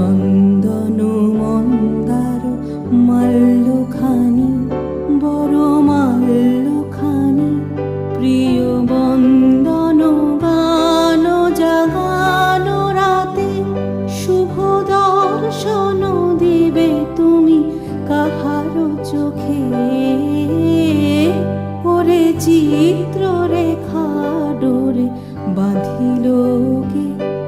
নন্দন মন্দার মাল্যখানি বড় মাল্যখানি প্রিয় বন্দন গান জাগানো রাতে, শুভ দর্শন দিবে তুমি কাহার চোখে। ওরে চিত্র রেখার